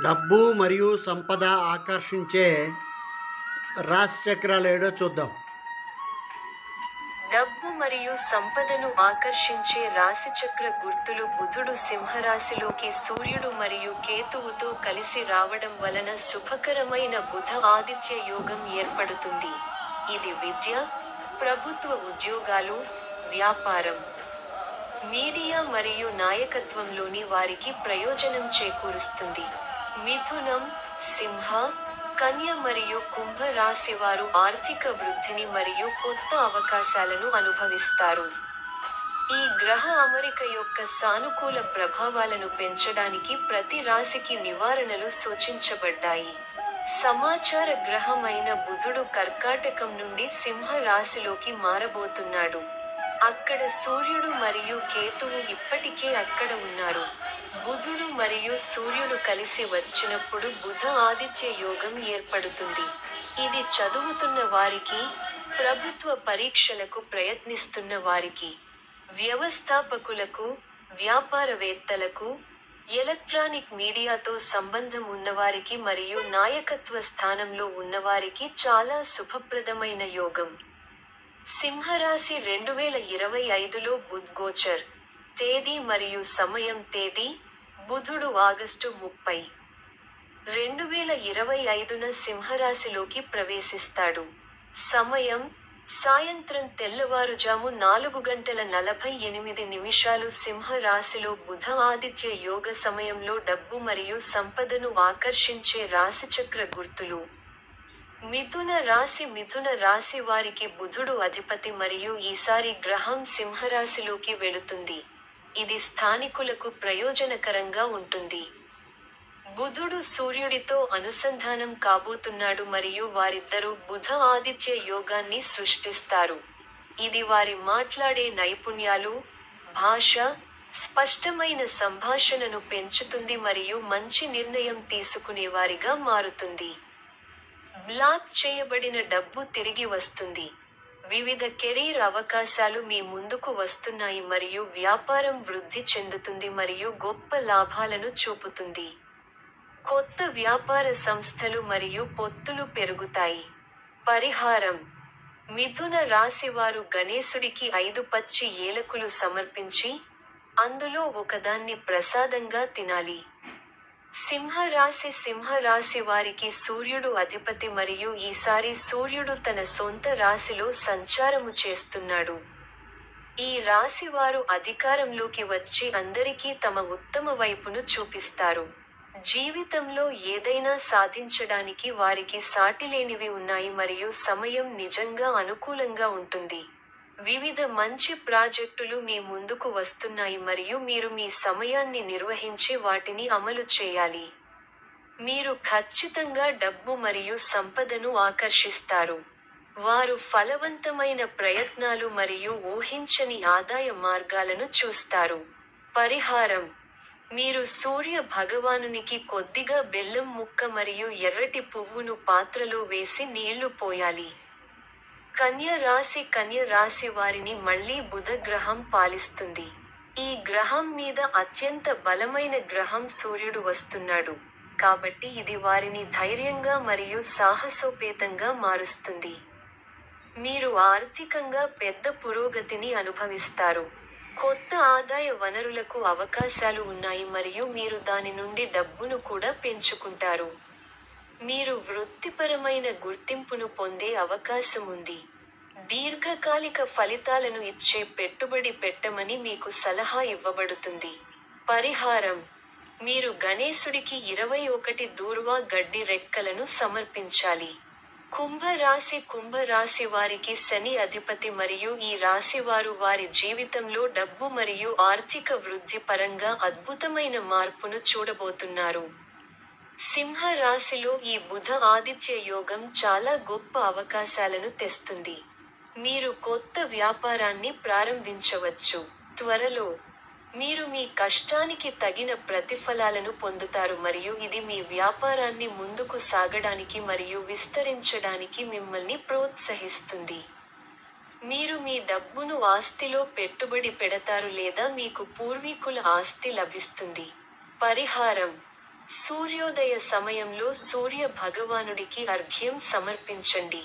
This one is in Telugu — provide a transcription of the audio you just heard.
డబ్బు మరియు సంపద ఆకర్షించే రాశి చక్రాలు ఏడో చూద్దాం. డబ్బు మరియు సంపదను ఆకర్షించే రాశిచక్ర గుర్తులు బుధుడు సింహరాశిలోకి సూర్యుడు మరియు కేతువుతో కలిసి రావడం వలన శుభకరమైన బుధ ఆదిత్య యోగం ఏర్పడుతుంది. ఇది విద్య ప్రభుత్వ ఉద్యోగాలు వ్యాపారం. మీడియా మరియు నాయకత్వంలోని వారికి ప్రయోజనం చేకూరుస్తుంది. మిథునం సింహ కన్య మరియు కుంభ రాశి వారు ఆర్థిక వృద్ధిని మరియు కొత్త అవకాశాలను అనుభవిస్తారు. ఈ గ్రహ అమరిక యొక్క సానుకూల ప్రభావాలను పెంచడానికి ప్రతి రాశికి నివారణలు సూచించబడ్డాయి. సమాచార గ్రహమైన బుధుడు కర్కాటకం నుండి సింహ రాశిలోకి మారబోతున్నాడు. అక్కడ సూర్యుడు మరియు కేతువు ఇప్పటికే అక్కడ ఉన్నారు. బుధుడు మరియు సూర్యుడు కలిసి వచ్చినప్పుడు బుధ ఆదిత్య యోగం ఏర్పడుతుంది. ఇది చదువుతున్న వారికి ప్రభుత్వ పరీక్షలకు ప్రయత్నిస్తున్న వారికి వ్యవస్థాపకులకు వ్యాపారవేత్తలకు ఎలక్ట్రానిక్ మీడియాతో సంబంధం ఉన్నవారికి మరియు నాయకత్వ స్థానంలో ఉన్నవారికి చాలా శుభప్రదమైన యోగం. సింహరాశి రెండు వేల ఇరవై ఐదులో బుద్గోచర్ తేదీ మరియు సమయం తేదీ బుధుడు ఆగస్టు ముప్పై. రెండు వేల ఇరవై ఐదున సింహరాశిలోకి ప్రవేశిస్తాడు. సమయం సాయంత్రం తెల్లవారుజాము నాలుగు గంటల నలభై ఎనిమిది నిమిషాలు సింహరాశిలో బుధ ఆదిత్య యోగ సమయంలో డబ్బు మరియు సంపదను ఆకర్షించే రాశిచక్ర గుర్తులు. మిథున రాశి మిథున రాశి వారికి బుధుడు అధిపతి మరియు ఈసారి గ్రహం సింహరాశిలోకి వెళుతుంది. ఇది స్థానికులకు ప్రయోజనకరంగా ఉంటుంది. బుధుడు సూర్యుడితో అనుసంధానం కాబోతున్నాడు మరియు వారిద్దరూ బుధ ఆదిత్య యోగాన్ని సృష్టిస్తారు. ఇది వారి మాట్లాడే నైపుణ్యాలు భాష స్పష్టమైన సంభాషణను పెంచుతుంది మరియు మంచి నిర్ణయం తీసుకునేవారిగా మారుతుంది. బ్లాక్ చేయబడిన డబ్బు తిరిగి వస్తుంది. వివిధ కెరీర్ అవకాశాలు మీ ముందుకు వస్తున్నాయి మరియు వ్యాపారం వృద్ధి చెందుతుంది మరియు గొప్ప లాభాలను చూపుతుంది. కొత్త వ్యాపార సంస్థలు మరియు పొత్తులు పెరుగుతాయి. పరిహారం. మిథున రాశి వారు గణేశుడికి ఐదు పచ్చి ఏలకులు సమర్పించి అందులో ఒకదాన్ని ప్రసాదంగా తినాలి. సింహరాశి సింహరాశి వారికి సూర్యుడు అధిపతి మరియు ఈసారి సూర్యుడు తన సొంత రాశిలో సంచారము చేస్తున్నాడు. ఈ రాశి వారు అధికారంలోకి వచ్చి అందరికీ తమ ఉత్తమ వైపును చూపిస్తారు. జీవితంలో ఏదైనా సాధించడానికి వారికి సాటిలేనివి ఉన్నాయి మరియు సమయం నిజంగా అనుకూలంగా ఉంటుంది. వివిధ మంచి ప్రాజెక్టులు మీ ముందుకు వస్తున్నాయి మరియు మీరు మీ సమయాన్ని నిర్వహించి వాటిని అమలు చేయాలి. మీరు ఖచ్చితంగా డబ్బు మరియు సంపదను ఆకర్షిస్తారు. వారు ఫలవంతమైన ప్రయత్నాలు మరియు ఊహించని ఆదాయ మార్గాలను చూస్తారు. పరిహారం. మీరు సూర్య భగవానునికి కొద్దిగా బెల్లం ముక్క మరియు ఎర్రటి పువ్వును పాత్రలో వేసి నీళ్ళు పోయాలి. కన్య రాశి కన్య రాశి వారిని మళ్ళీ బుధ గ్రహం పాలిస్తుంది. ఈ గ్రహం మీద అత్యంత బలమైన గ్రహం సూర్యుడు వస్తున్నాడు. కాబట్టి ఇది వారిని ధైర్యంగా మరియు సాహసోపేతంగా మారుస్తుంది. మీరు ఆర్థికంగా పెద్ద పురోగతిని అనుభవిస్తారు. కొత్త ఆదాయ వనరులకు అవకాశాలు ఉన్నాయి మరియు మీరు దాని నుండి డబ్బును కూడా పెంచుకుంటారు. మీరు వృత్తిపరమైన గుర్తింపును పొందే అవకాశం ఉంది. దీర్ఘకాలిక ఫలితాలను ఇచ్చే పెట్టుబడి పెట్టమని మీకు సలహా ఇవ్వబడుతుంది. పరిహారం. మీరు గణేశుడికి ఇరవై ఒకటి దూర్వా గడ్డి రెక్కలను సమర్పించాలి. కుంభరాశి కుంభరాశి వారికి శని అధిపతి మరియు ఈ రాశి వారు వారి జీవితంలో డబ్బు మరియు ఆర్థిక వృద్ధి పరంగా అద్భుతమైన మార్పును చూడబోతున్నారు. సింహ రాశిలో ఈ బుధ ఆదిత్య యోగం చాలా గొప్ప అవకాశాలను తెస్తుంది. మీరు కొత్త వ్యాపారాన్ని ప్రారంభించవచ్చు. త్వరలో మీరు మీ కష్టానికి తగిన ప్రతిఫలాలను పొందుతారు మరియు ఇది మీ వ్యాపారాన్ని ముందుకు సాగడానికి మరియు విస్తరించడానికి మిమ్మల్ని ప్రోత్సహిస్తుంది. మీరు మీ డబ్బును ఆస్తిలో పెట్టుబడి పెడతారు లేదా మీకు పూర్వీకుల ఆస్తి లభిస్తుంది. పరిహారం. సూర్యోదయ సమయంలో సూర్య భగవానుడికి అర్ఘ్యం సమర్పించండి.